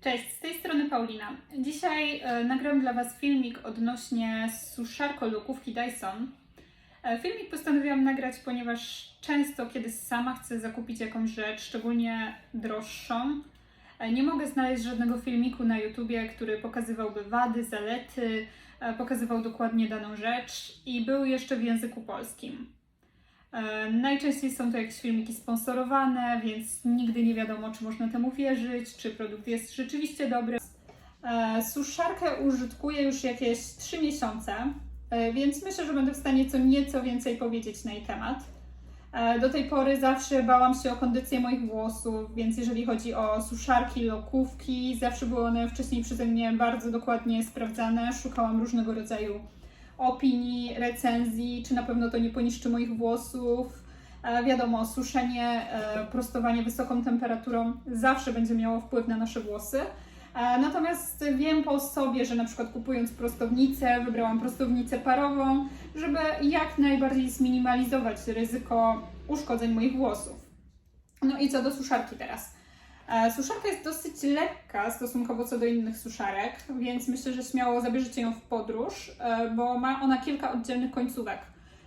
Cześć, z tej strony Paulina. Dzisiaj e, nagram dla Was filmik odnośnie suszarko-lukówki Dyson. E, filmik postanowiłam nagrać, ponieważ często, kiedy sama chcę zakupić jakąś rzecz, szczególnie droższą, e, nie mogę znaleźć żadnego filmiku na YouTubie, który pokazywałby wady, zalety, e, pokazywał dokładnie daną rzecz i był jeszcze w języku polskim. E, Najczęściej są to jakieś filmiki sponsorowane, więc nigdy nie wiadomo, czy można temu wierzyć, czy produkt jest rzeczywiście dobry. E, Suszarkę użytkuję już jakieś 3 miesiące, e, więc myślę, że będę w stanie co nieco więcej powiedzieć na jej temat. Do tej pory zawsze bałam się o kondycję moich włosów, więc jeżeli chodzi o suszarki, lokówki, zawsze były one wcześniej przeze mnie bardzo dokładnie sprawdzane. Szukałam różnego rodzaju opinii, recenzji, czy na pewno to nie poniszczy moich włosów. E, wiadomo, suszenie, e, prostowanie wysoką temperaturą zawsze będzie miało wpływ na nasze włosy. E, natomiast wiem po sobie, że na przykład kupując prostownicę, wybrałam prostownicę parową, żeby jak najbardziej zminimalizować ryzyko uszkodzeń moich włosów. No i co do suszarki teraz. E, Suszarka jest dosyć lekka stosunkowo co do innych suszarek, więc myślę, że śmiało zabierzecie ją w podróż, e, bo ma ona kilka oddzielnych końcówek.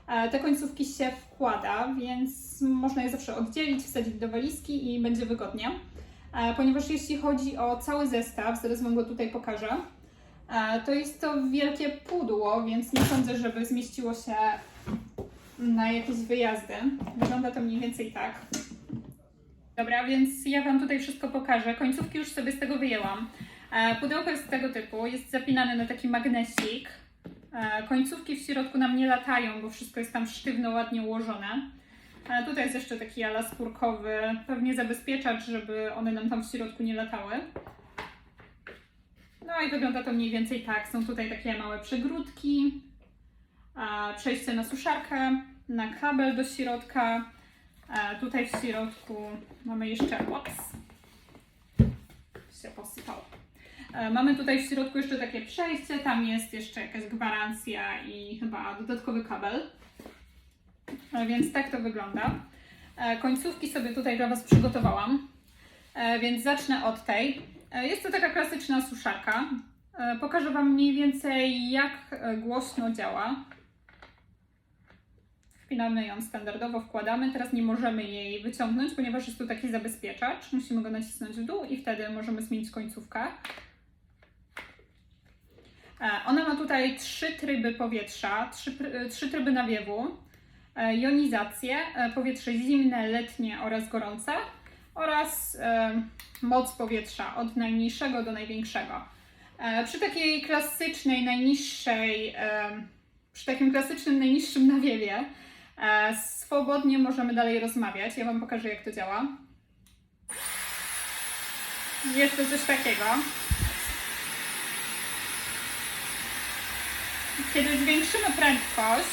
E, Te końcówki się wkłada, więc można je zawsze oddzielić, wsadzić do walizki i będzie wygodnie. Ponieważ jeśli chodzi o cały zestaw, zaraz Wam go tutaj pokażę, to jest to wielkie pudło, więc nie sądzę, żeby zmieściło się na jakieś wyjazdy. Wygląda to mniej więcej tak. Dobra, więc ja Wam tutaj wszystko pokażę. Końcówki już sobie z tego wyjęłam. E, Pudełko jest tego typu, jest zapinane na taki magnesik. E, Końcówki w środku nam nie latają, bo wszystko jest tam sztywno, ładnie ułożone. E, Tutaj jest jeszcze taki ala skórkowy, pewnie zabezpieczacz, żeby one nam tam w środku nie latały. No i wygląda to mniej więcej tak. Są tutaj takie małe przegródki, przejście na suszarkę, na kabel do środka. A tutaj w środku mamy jeszcze. Ops! Się posypało. E, Mamy tutaj w środku jeszcze takie przejście, tam jest jeszcze jakaś gwarancja i chyba dodatkowy kabel. E, Więc tak to wygląda. E, Końcówki sobie tutaj dla Was przygotowałam, E, więc zacznę od tej. E, Jest to taka klasyczna suszarka. E, Pokażę Wam mniej więcej jak e, głośno działa. Wpinamy ją standardowo, wkładamy. Teraz nie możemy jej wyciągnąć, ponieważ jest tu taki zabezpieczacz. Musimy go nacisnąć w dół i wtedy możemy zmienić końcówkę. E, Ona ma tutaj trzy tryby powietrza, trzy, e, trzy tryby nawiewu, e, jonizację, powietrze zimne, letnie oraz gorące oraz moc powietrza od najmniejszego do największego. Przy takiej klasycznej, najniższej, przy takim klasycznym, najniższym nawiewie swobodnie możemy dalej rozmawiać. Ja Wam pokażę, jak to działa. Jest to coś takiego. Kiedy zwiększymy prędkość,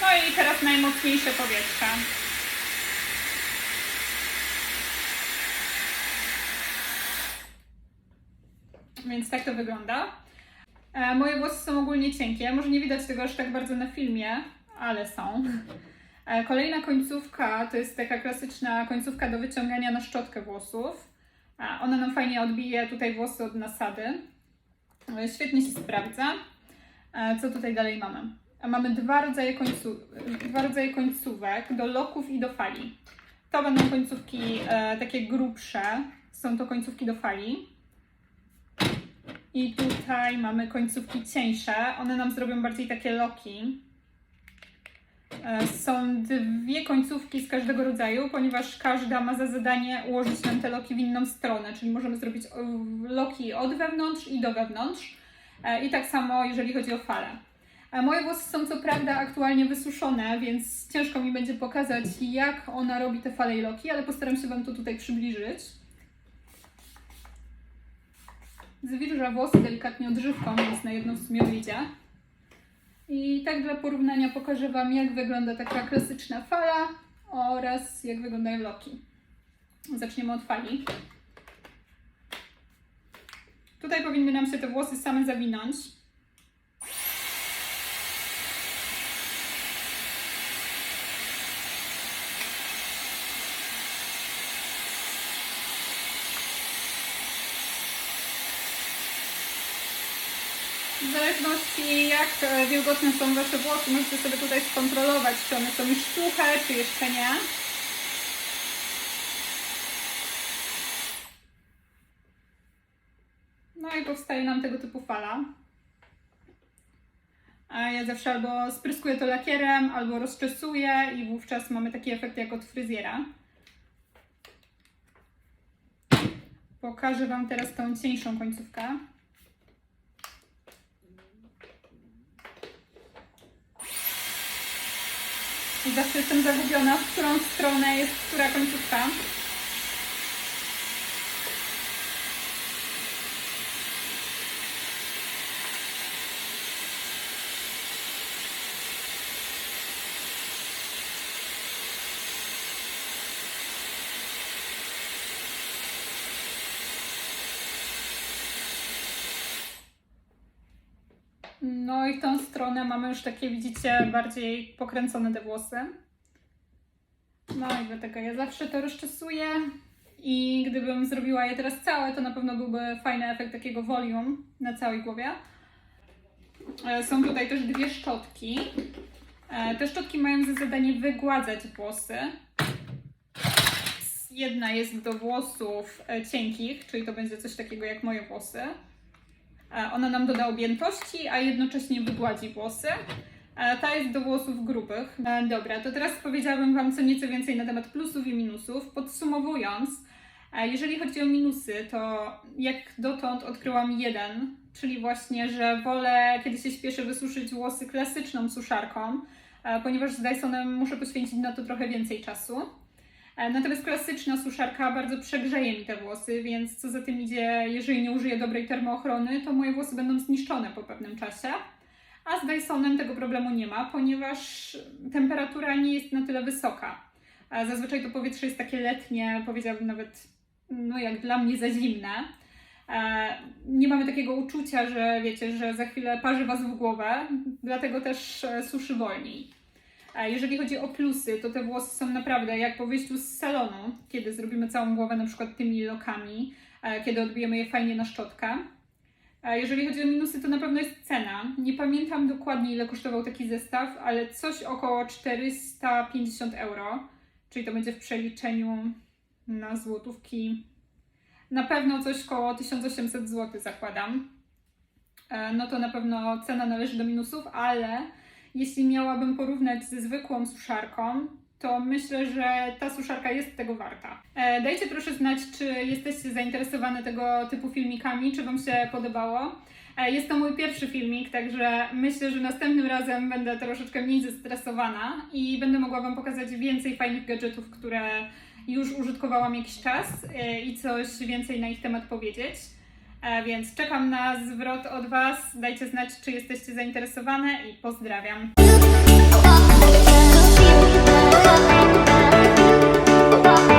no i teraz najmocniejsze powietrze. Więc tak to wygląda. E, Moje włosy są ogólnie cienkie. Może nie widać tego aż tak bardzo na filmie, ale są. E, Kolejna końcówka to jest taka klasyczna końcówka do wyciągania na szczotkę włosów. A Ona nam fajnie odbije tutaj włosy od nasady. E, Świetnie się sprawdza. E, Co tutaj dalej mamy? E, Mamy dwa rodzaje, końcu, dwa rodzaje końcówek do loków i do fali. To będą końcówki e, takie grubsze. Są to końcówki do fali. I tutaj mamy końcówki cieńsze. One nam zrobią bardziej takie loki. E, Są dwie końcówki z każdego rodzaju, ponieważ każda ma za zadanie ułożyć nam te loki w inną stronę, czyli możemy zrobić loki od wewnątrz i do wewnątrz. E, I tak samo jeżeli chodzi o falę. E, Moje włosy są co prawda aktualnie wysuszone, więc ciężko mi będzie pokazać, jak ona robi te fale i loki, ale postaram się Wam to tutaj przybliżyć. Zwilża włosy delikatnie odżywką, więc na jedną w sumie wyjdzie. I tak dla porównania pokażę Wam, jak wygląda taka klasyczna fala oraz jak wyglądają loki. Zaczniemy od fali. Tutaj powinny nam się te włosy same zawinąć. W zależności jak e, wilgotne są Wasze włosy, możecie sobie tutaj skontrolować, czy one są już suche, czy jeszcze nie. No i powstaje nam tego typu fala. A ja zawsze albo spryskuję to lakierem, albo rozczesuję i wówczas mamy taki efekt jak od fryzjera. Pokażę Wam teraz tą cieńszą końcówkę. Zawsze jestem zagubiona, w którą stronę jest która końcówka. No i tą stronę mamy już takie, widzicie, bardziej pokręcone te włosy. No i dlatego ja zawsze to rozczesuję i gdybym zrobiła je teraz całe, to na pewno byłby fajny efekt takiego volume na całej głowie. E, Są tutaj też dwie szczotki. E, Te szczotki mają za zadanie wygładzać włosy. Jedna jest do włosów e, cienkich, czyli to będzie coś takiego jak moje włosy. E, Ona nam doda objętości, a jednocześnie wygładzi włosy. E, Ta jest do włosów grubych. E, Dobra, to teraz powiedziałabym Wam co nieco więcej na temat plusów i minusów. Podsumowując, jeżeli chodzi o minusy, to jak dotąd odkryłam jeden, czyli właśnie, że wolę, kiedy się śpieszę, wysuszyć włosy klasyczną suszarką, ponieważ z Dysonem muszę poświęcić na to trochę więcej czasu. E, Natomiast klasyczna suszarka bardzo przegrzeje mi te włosy, więc co za tym idzie, jeżeli nie użyję dobrej termoochrony, to moje włosy będą zniszczone po pewnym czasie. A z Dysonem tego problemu nie ma, ponieważ temperatura nie jest na tyle wysoka. A Zazwyczaj to powietrze jest takie letnie, powiedziałabym nawet, no jak dla mnie za zimne. E, Nie mamy takiego uczucia, że wiecie, że za chwilę parzy Was w głowę, dlatego też e, suszy wolniej. A jeżeli chodzi o plusy, to te włosy są naprawdę jak po wyjściu z salonu, kiedy zrobimy całą głowę na przykład tymi lokami, e, kiedy odbijemy je fajnie na szczotkę. A jeżeli chodzi o minusy, to na pewno jest cena. Nie pamiętam dokładnie, ile kosztował taki zestaw, ale coś około 450 euro, czyli to będzie w przeliczeniu na złotówki. Na pewno coś koło 1800 zł zakładam. E, No to na pewno cena należy do minusów, ale jeśli miałabym porównać ze zwykłą suszarką, to myślę, że ta suszarka jest tego warta. E, Dajcie proszę znać, czy jesteście zainteresowane tego typu filmikami, czy Wam się podobało. E, Jest to mój pierwszy filmik, także myślę, że następnym razem będę troszeczkę mniej zestresowana i będę mogła Wam pokazać więcej fajnych gadżetów, które już użytkowałam jakiś czas e, i coś więcej na ich temat powiedzieć. E, więc czekam na zwrot od Was. Dajcie znać, czy jesteście zainteresowane i pozdrawiam. Thank.